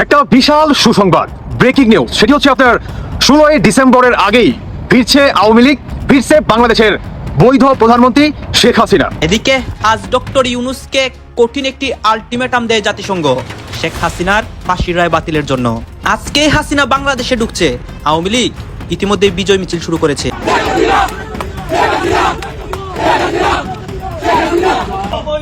একটা বিশাল সুসংবাদ। Breaking news সেটি হচ্ছে আপনার ষোলোই ডিসেম্বরের আগেই ফিরছে আওয়ামী লীগ, ফিরছে বাংলাদেশের বৈধ প্রধানমন্ত্রী শেখ হাসিনা। এদিকে আজ ডক্টর ইউনুসকে কঠিন একটি আলটিমেটাম দেয় জাতিসংঘ, শেখ হাসিনার ফাঁসির রায় বাতিলের জন্য। আজকে হাসিনা বাংলাদেশে ঢুকছে। আওয়ামী লীগ ইতিমধ্যে বিজয় মিছিল শুরু করেছে অবৈধ ট্রাইব্যুনাল মানি না মানো না মানি না মানো না অবৈধ ট্রাইব্যুনাল শেখ হাসিনা আসবে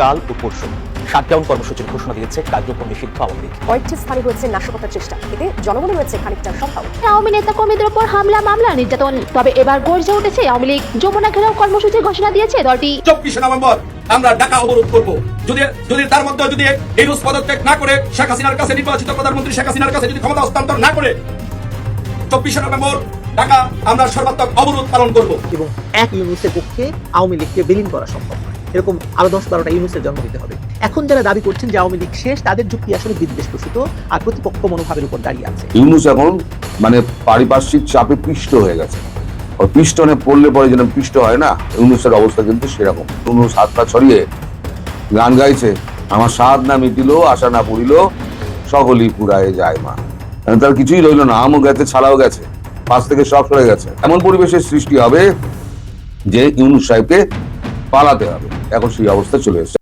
কাল ও পরশু শাটডাউন কর্মসূচির ঘোষণা দিয়েছে কার্যক্রম নিষিদ্ধ আওয়ামী লীগ। কয়েকটি স্থানে হয়েছে নাশকতার চেষ্টা। এতে জনগণের রয়েছে খানিকটা সংখ্যাও আওয়ামী নেতা কর্মীদের উপর হামলা মামলা নির্যাতন। তবে এবার গর্জে উঠেছে আওয়ামী লীগ। যমুনা ঘেরাও কর্মসূচি ঘোষণা দিয়েছে দলটি। চব্বিশে নভেম্বর আমরা ঢাকা অবরোধ করব। যদি যদি তার মধ্যে যদি এই রুশ পদত্যাগ না করে শেখ হাসিনার কাছে নির্বাচিত প্রধানমন্ত্রী শেখ হাসিনার কাছে যদি ক্ষমতা হস্তান্তর না করে চব্বিশে নভেম্বর ঢাকা আমরা সর্বাত্মক অবরোধ পালন করব। এবং এক ইউনুসের পক্ষে আওয়ামী লীগকে বিলীন করা সম্ভব নয়। এরকম আরও দশ বারোটা ইউনুসের জন্ম দিতে হবে। এখন যারা দাবি করছেন যে আওয়ামী লীগ শেষ তাদের যুক্তি আসলে বিদ্বেষ প্রসূত আর প্রতিপক্ষ মনোভাবের উপর দাঁড়িয়ে আছে। ইউনুস এখন মানে পারিপার্শ্বিক চাপে পিষ্ট হয়ে গেছে। পিষ্টনে পড়লে পরে যেন পিষ্ট হয় না ইউনুসের অবস্থা কিন্তু সেরকম। ইউনুস হাতটা ছড়িয়ে গান গাইছে আমার স্বাদ না মিটিল আশা না পড়িল সকলই পুরায় যায় মা। মানে তার কিছুই রইল না আমও গেছে ছাড়াও গেছে। পাশ থেকে সব সরে গেছে। এমন পরিবেশের সৃষ্টি হবে যে ইউনুস সাহেবকে পালাতে হবে। এখন সেই অবস্থা চলে এসেছে।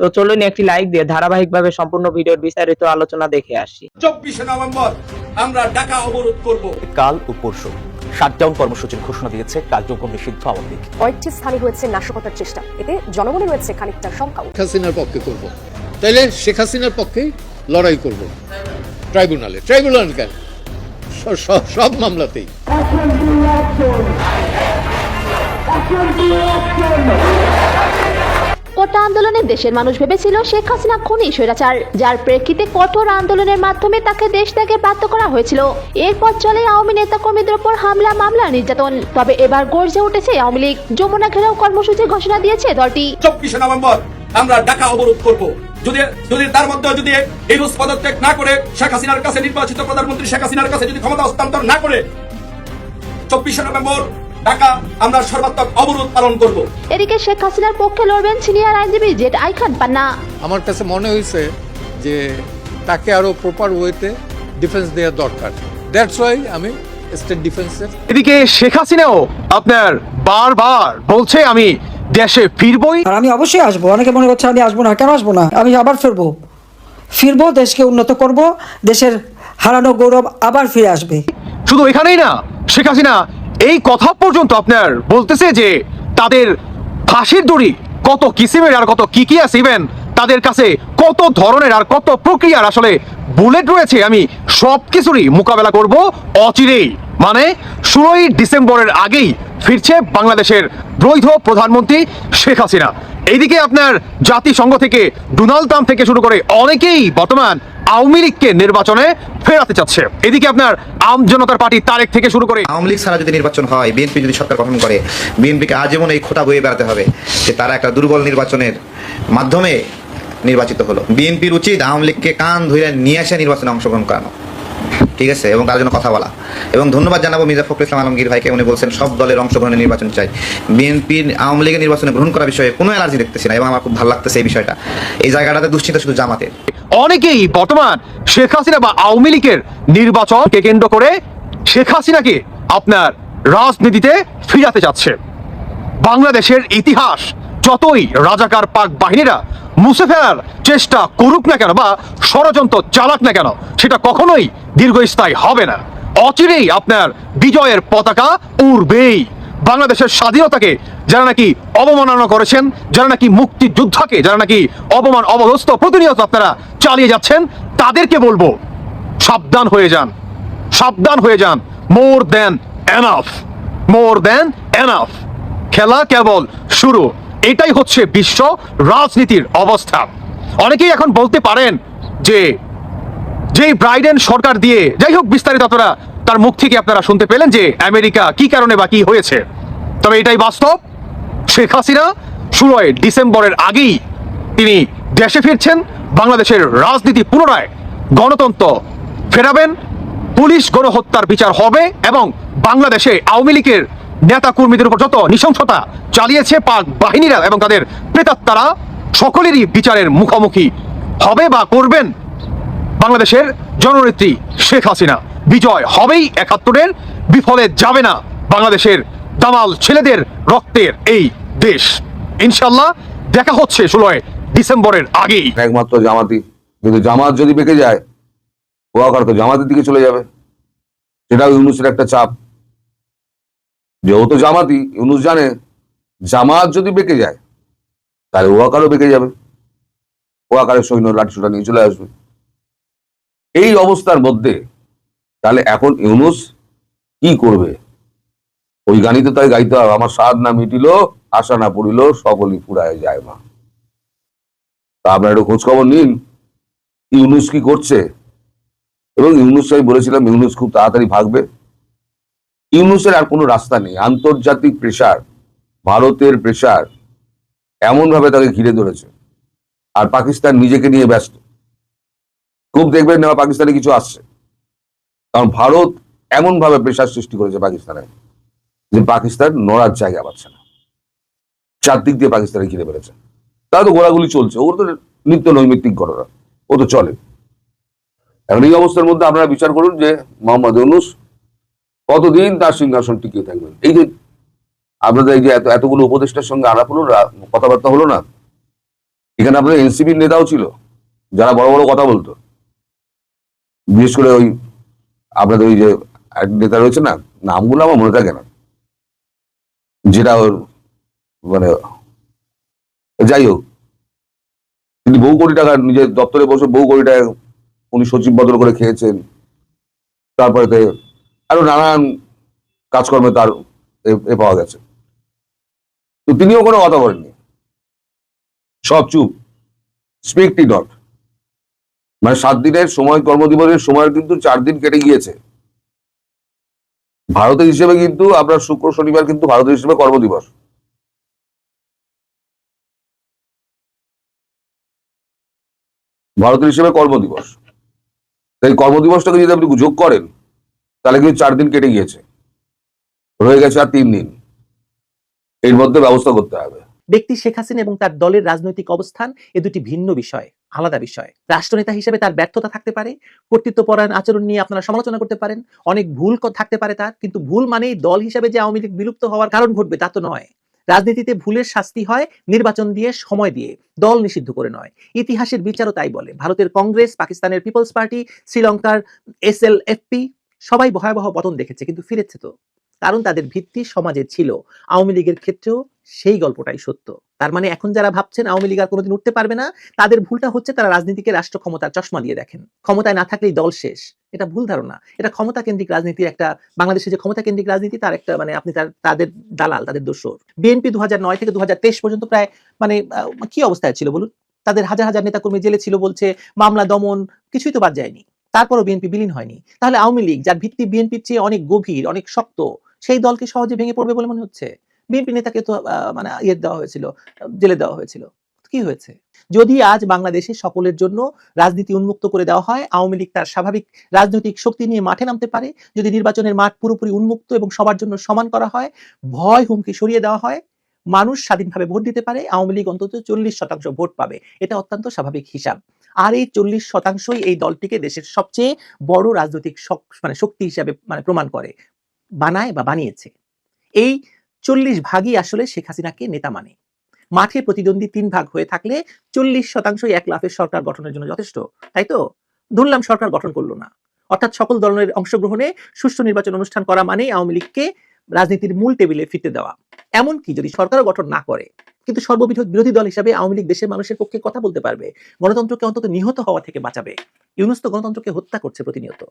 তো চলুন একটি লাইক দিয়ে ধারাবাহিকভাবে সম্পূর্ণ ভিডিওর বিস্তারিত আলোচনা দেখে আসি। চব্বিশে নভেম্বর আমরা ঢাকা অবরোধ করব। কাল ও পরশু শাটডাউন কর্মসূচির ঘোষণা দিয়েছে কার্যক্রম নিষিদ্ধ আওয়ামী লীগ। কয়েকটি স্থানে হয়েছে নাশকতার চেষ্টা। এতে জনগণের রয়েছে খানিকটা সংখ্যাও শেখ হাসিনার পক্ষে করব। তাইলে শেখ হাসিনার পক্ষেই লড়াই করব। ট্রাইব্যুনালে। ট্রাইব্যুনাল কেন? সব মামলাতেই। কোটা আন্দোলনে দেশের মানুষ ভেবেছিল শেখ হাসিনা খুনি স্বৈরাচার, যার প্রেক্ষিতে কঠোর আন্দোলনের মাধ্যমে তাকে দেশ থেকে বাধ্য করা হয়েছিল। এরপর চলে আওয়ামী নেতা কর্মীদের উপর হামলা, মামলা, নির্যাতন। তবে এবার গর্জে উঠেছে আওয়ামী লীগ। যমুনা ঘেরাও কর্মসূচি ঘোষণা দিয়েছে দলটি। চব্বিশে নভেম্বর আমরা ঢাকা অবরোধ করব। যদি যদি তার মধ্যে যদি এই পদত্যাগ না করে শেখ হাসিনার কাছে নির্বাচিত প্রধানমন্ত্রী শেখ হাসিনার কাছে যদি ক্ষমতা হস্তান্তর না করে, চব্বিশে নভেম্বর ঢাকা আমরা সর্বাত্মক অবরোধ পালন করব। এদিকে শেখ হাসিনার পক্ষে লড়বেন সিনিয়র আইনজীবী জেড আই খান পান্না। আমার কাছে মনে হয়েছে যে তাকে আরও প্রপার ওয়েতে ডিফেন্স দেওয়া দরকার। দ্যাটস ওয়াই আমি স্টেট ডিফেন্সের এদিকে শেখ হাসিনাও আপনার বারবার বলছে আমি দেশে ফিরবই। আর আমি অবশ্যই আসব। অনেকে মনে করছে আমি আসব না। কেন আসব না? আমি আবার ফিরবো। ফিরবো দেশকে উন্নত করব। দেশের হারানো গৌরব আবার ফিরে আসবে। শুধু এখানেই না শেখ হাসিনা এই কথা পর্যন্ত আপনার বলতেছে যে তাদের ফাঁসির দড়ি কত কিসিমের আর কত কি কি আছে ইভেন তাদের কাছে কত ধরনের আর কত প্রক্রিয়ার আসলে বুলেট রয়েছে, আমি সব কিছুরই মোকাবেলা করব অচিরেই। মানে ষোলোই ডিসেম্বরের আগেই ফিরছে বাংলাদেশের বৈধ প্রধানমন্ত্রী শেখ হাসিনা। এইদিকে আপনার জাতিসংঘ থেকে ডোনাল্ড ট্রাম্প থেকে শুরু করে অনেকেই বর্তমান আওয়ামী লীগকে নির্বাচনে ফেরাতে চাচ্ছে। এদিকে আপনার আম জনতার পার্টি তারেক থেকে শুরু করে আওয়ামী লীগ ছাড়া যদি নির্বাচন হয়, বিএনপি যদি সরকার গঠন করে, বিএনপিকে আজীবন এই খোটা বয়ে বেড়াতে হবে যে তারা একটা দুর্বল নির্বাচনের মাধ্যমে নির্বাচিত হলো। বিএনপির উচিত আওয়ামী লীগকে কান ধরে নিয়ে এসে নির্বাচনে অংশগ্রহণ করানো। ঠিক আছে, এবং তার জন্য কথা বলা। এবং ধন্যবাদ জানাব মির্জা ফখরুল ইসলাম আলমগীর ভাইকে, উনি বলছেন, সব দলের অংশগ্রহণে নির্বাচন চাই। বিএনপি, আওয়ামী লীগের নির্বাচনে গ্রহণ করা বিষয়ে কোনো অ্যালার্জি দেখতেছি না, এবং আমার খুব ভালো লাগতেছে এই বিষয়টা। এই জায়গাটাতে দুশ্চিন্তা শুধু জামাতের। অনেকেই বর্তমান শেখ হাসিনা বা আওয়ামী লীগের নির্বাচনকে কেন্দ্র করে শেখ হাসিনাকে আপনার রাজনীতিতে ফিরাতে যাচ্ছে বাংলাদেশের ইতিহাস যতই রাজাকার পাক বাহিনীরা মুছে ফেলার চেষ্টা করুক না কেন বা ষড়যন্ত্র চালাক না কেন, সেটা কখনোই দীর্ঘস্থায়ী হবে না। অচিরেই আপনার বিজয়ের পতাকা উড়বেই। বাংলাদেশের স্বাধীনতাকে যারা নাকি অবমাননা করেছেন, যারা নাকি মুক্তিযোদ্ধাকে, যারা নাকি অবমান অবদস্ত প্রতিনিয়ত আপনারা চালিয়ে যাচ্ছেন, তাদেরকে বলব, সাবধান হয়ে যান। সাবধান হয়ে যান। More than enough. More than enough. খেলা কেবল শুরু। এটাই হচ্ছে বিশ্ব রাজনীতির অবস্থা। অনেকেই এখন বলতে পারেন যে যেই ব্রাইডেন সরকার দিয়ে, যাই হোক বিস্তারিত আপনারা তার মুখ থেকে আপনারা শুনতে পেলেন যে আমেরিকা কি কারণে বা কি হয়েছে। তবে এটাই বাস্তব, শেখ হাসিনা ষোলোই ডিসেম্বরের আগেই তিনি দেশে ফিরছেন, বাংলাদেশের রাজনীতি পুনরায় গণতন্ত্র ফেরাবেন, পুলিশ গণহত্যার বিচার হবে এবং বাংলাদেশে আওয়ামী লীগের নেতা কর্মীদের উপর যত নৃশংসতা চালিয়েছে পাক বাহিনীরা এবং তাদের প্রেতাত্মারা, সকলেরই বিচারের মুখোমুখি হবে বা করবেন বাংলাদেশের জননেত্রী শেখ হাসিনা। বিজয় হবেই একাত্তরের, বিফলে যাবে না বাংলাদেশের দামাল ছেলেদের রক্তের এই দেশ। ইনশাল্লাহ দেখা হচ্ছে ষোলোই ডিসেম্বরের আগেই। একমাত্র জামাতি। কিন্তু জামাত যদি বেঁকে যায় ওয়াকার তো জামাতের দিকে চলে যাবে। সেটাও ইউনুসের একটা চাপ। যেহেতু জামাতি, ইউনুস জানে, জামাত যদি বেঁকে যায়, তাহলে ওয়াকারও বেঁকে যাবে। ওয়াকারের সৈন্য লাঠিসোটা নিয়ে চলে আসবে। এই অবস্থার মধ্যে তাহলে এখন ইউনুস কি করবে? ওই গানই তো তাই গাইতে হবে। আমার স্বাদ না মিটিল, আশা না পড়িল, সকলই ফুরায় যায় মা। তা আপনারা একটু খোঁজখবর নিন, ইউনুস কি করছে? এবং ইউনুস, আমি বলেছিলাম, ইউনুস খুব তাড়াতাড়ি ভাগবে। ইউনুসের আর কোনো রাস্তা নেই। আন্তর্জাতিক প্রেশার ভারতের প্রেশার এমনভাবে তাকে ঘিরে ধরেছে। আর পাকিস্তান নিজেকে নিয়ে ব্যস্ত। খুব দেখবেন না পাকিস্তানে কিছু আসছে। কারণ ভারত এমনভাবে প্রেশার সৃষ্টি করেছে পাকিস্তানে যে পাকিস্তান নড়ার জায়গা পাচ্ছে না। চারদিক দিয়ে পাকিস্তানে ঘিরে ফেলেছে। তারা তো গোলাগুলি চলছে। ওর তো নিত্য নৈমিত্তিক ঘটনা। ও তো চলে। এখন এই অবস্থার মধ্যে আপনারা বিচার করুন যে মোহাম্মদ ইউনুস কতদিন তার সিংহাসন টিকিয়ে থাকবেন? এই যে আপনাদের এই যে এত এতগুলো উপদেষ্টার সঙ্গে আলাপ হলো কথাবার্তা হলো না? এখানে আপনাদের এনসিপির নেতাও ছিল, যারা বড় বড় কথা বলতো। বিশেষ করে ওই আপনাদের ওই যে নেতা রয়েছে না, নামগুলো আমার মনে থাকে না। যেটা ওর মানে যাই হোক, তিনি বহু কোটি টাকা নিজের দপ্তরে বসে বহু কোটি টাকা উনি সচিব বদল করে খেয়েছেন। তারপরে আরও নানান কাজকর্মে তার এ- পাওয়া গেছে। তো তিনিও কোনো কথা বলেননি। সব চুপ। স্পিকটি নট মানে সাত দিনের সময় কর্মদিবসের সময় কিন্তু চার দিন কেটে গিয়েছে। ভারতের হিসেবে কিন্তু আপনার শুক্র, শনিবার কিন্তু ভারতের হিসেবে কর্মদিবস। ভারতের হিসেবে কর্মদিবস। তাই কর্মদিবসটাকে যদি আপনি যোগ করেন তাহলে কিন্তু চার দিন কেটে গিয়েছে। রয়ে গেছে আর তিন দিন। এর মধ্যে ব্যবস্থা করতে হবে। ব্যক্তি শেখ হাসিনা এবং তার দলের রাজনৈতিক অবস্থান এ দুটি ভিন্ন বিষয়, আলাদা বিষয়। রাষ্ট্রনেতা হিসেবে তার ব্যর্থতা থাকতে পারে, কর্তৃত্বপরায়ণ আচরণ নিয়ে আপনারা সমালোচনা করতে পারেন, অনেক ভুল থাকতে পারে তার, কিন্তু ভুল মানেই দল হিসেবে যে আওয়ামী লীগ বিলুপ্ত হওয়ার কারণ ঘটবে তা তো নয়। রাজনীতিতে ভুলের শাস্তি হয় নির্বাচন দিয়ে, সময় দিয়ে, দল নিষিদ্ধ করে নয়। ইতিহাসের বিচারও তাই বলে। ভারতের কংগ্রেস, পাকিস্তানের পিপলস পার্টি, শ্রীলঙ্কার এস এল এফপি সবাই ভয়াবহ পতন দেখেছে, কিন্তু ফিরেছে তো। কারণ তাদের ভিত্তি সমাজে ছিল। আওয়ামী লীগের ক্ষেত্রেও সেই গল্পটাই সত্য। তার মানে এখন যারা ভাবছেন আওয়ামী লীগ আর কোনোদিন উঠতে পারবে না, তাদের ভুলটা হচ্ছে তারা রাজনীতিকে রাষ্ট্র ক্ষমতার চশমা দিয়ে দেখেন। ক্ষমতায় না থাকলেই দল শেষ। এটা ভুল ধারণা। এটা ক্ষমতা কেন্দ্রিক রাজনীতির একটা, বাংলাদেশে যে ক্ষমতা কেন্দ্রিক রাজনীতি, তার একটা মানে আপনি তার, তাদের দালাল, তাদের দোষর। বিএনপি দু নয় থেকে দুহাজার তেইশ পর্যন্ত প্রায় মানে কি অবস্থায় ছিল বলুন? তাদের হাজার হাজার নেতাকর্মী জেলে ছিল বলছে, মামলা দমন কিছুই তো বাদ যায়নি। তারপরও বিএনপি বিলীন হয়নি। তাহলে আওয়ামী লীগ, যার ভিত্তি বিএনপির চেয়ে অনেক গভীর, অনেক শক্ত, সেই দলকে সহজে ভেঙে পড়বে বলে মনে হচ্ছে? বিএনপি নেতাকে তো মানে ইয়ে দেওয়া হয়েছিল, জেলে দেওয়া হয়েছিল। কি হয়েছে? যদি আজ বাংলাদেশে সকলের জন্য রাজনীতি উন্মুক্ত করে দেওয়া হয়, আওয়ামী লীগ তার স্বাভাবিক রাজনৈতিক শক্তি নিয়ে মাঠে নামতে পারে। যদি নির্বাচনের মাঠ পুরোপুরি উন্মুক্ত এবং সবার জন্য সমান করা হয়, ভয়, হুমকি সরিয়ে দেওয়া হয়, মানুষ স্বাধীনভাবে ভোট দিতে পারে। আওয়ামী লীগ অন্তত চল্লিশ শতাংশ ভোট পাবে। এটা অত্যন্ত স্বাভাবিক হিসাব। আর এই চল্লিশ শতাংশই এই দলটিকে দেশের সবচেয়ে বড় রাজনৈতিক মানে শক্তি হিসাবে মানে প্রমাণ করে, বানায় বা বানিয়েছে। এই চল্লিশ ভাগই আসলে শেখ হাসিনাকে নেতা মানে। মাঠে প্রতিদ্বন্দ্বী তিন ভাগ হয়ে থাকলে চল্লিশ শতাংশই এক লাফের সরকার গঠনের জন্য যথেষ্ট, তাই তো? ধরলাম সরকার গঠন করল না। অর্থাৎ সকল দলের অংশগ্রহণে সুষ্ঠু নির্বাচন অনুষ্ঠান করা মানেই আওয়ামী লীগকে রাজনীতির মূল টেবিলে ফিরতে দেওয়া। এমনকি যদি সরকারও গঠন না করে কিন্তু সর্ববিধ বিরোধী দল হিসাবে আওয়ামী লীগ দেশের মানুষের পক্ষে কথা বলতে পারবে। গণতন্ত্রকে অন্তত নিহত হওয়া থেকে বাঁচাবে। ইউনুস গণতন্ত্রকে হত্যা করছে প্রতিনিয়ত।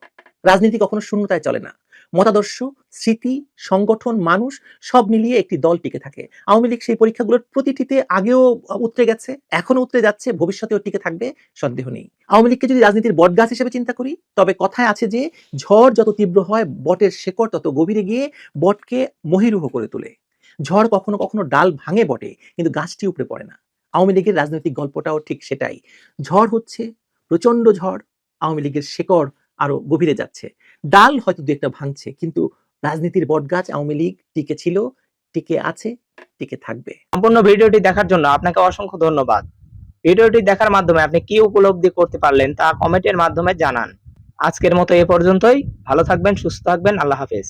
রাজনীতি কখনো শূন্যতায় চলে না। মতাদর্শ, স্মৃতি, সংগঠন, মানুষ সব মিলিয়ে একটি দল টিকে থাকে। আওয়ামী লীগ সেই পরীক্ষাগুলোর প্রতিটিতে আগেও উতরে গেছে এখনও উতরে যাচ্ছে, ভবিষ্যতেও টিকে থাকবে, সন্দেহ নেই। আওয়ামী লীগকে যদি রাজনীতির বটগাছ হিসেবে চিন্তা করি, তবে কথায় আছে যে, ঝড় যত তীব্র হয়, বটের শেকড় তত গভীরে গিয়ে বটকে মহিরুহ করে তোলে। ঝড় কখনো কখনো ডাল ভাঙে বটে, কিন্তু গাছটি উপরে পড়ে না। আওয়ামী লীগের রাজনৈতিক গল্পটাও ঠিক সেটাই। ঝড় হচ্ছে প্রচণ্ড ঝড়, আওয়ামী লীগের শেকড় আরও গভীরে যাচ্ছে। ডাল হয়তো দু একটা ভাঙছে, কিন্তু রাজনীতির বটগাছ আওয়ামী লীগ টিকে ছিল, টিকে আছে, টিকে থাকবে। সম্পূর্ণ ভিডিওটি দেখার জন্য আপনাকে অসংখ্য ধন্যবাদ। ভিডিওটি দেখার মাধ্যমে আপনি কি উপলব্ধি করতে পারলেন তা কমেন্টের মাধ্যমে জানান। আজকের মতো এ পর্যন্তই। ভালো থাকবেন, সুস্থ থাকবেন, আল্লাহ হাফেজ।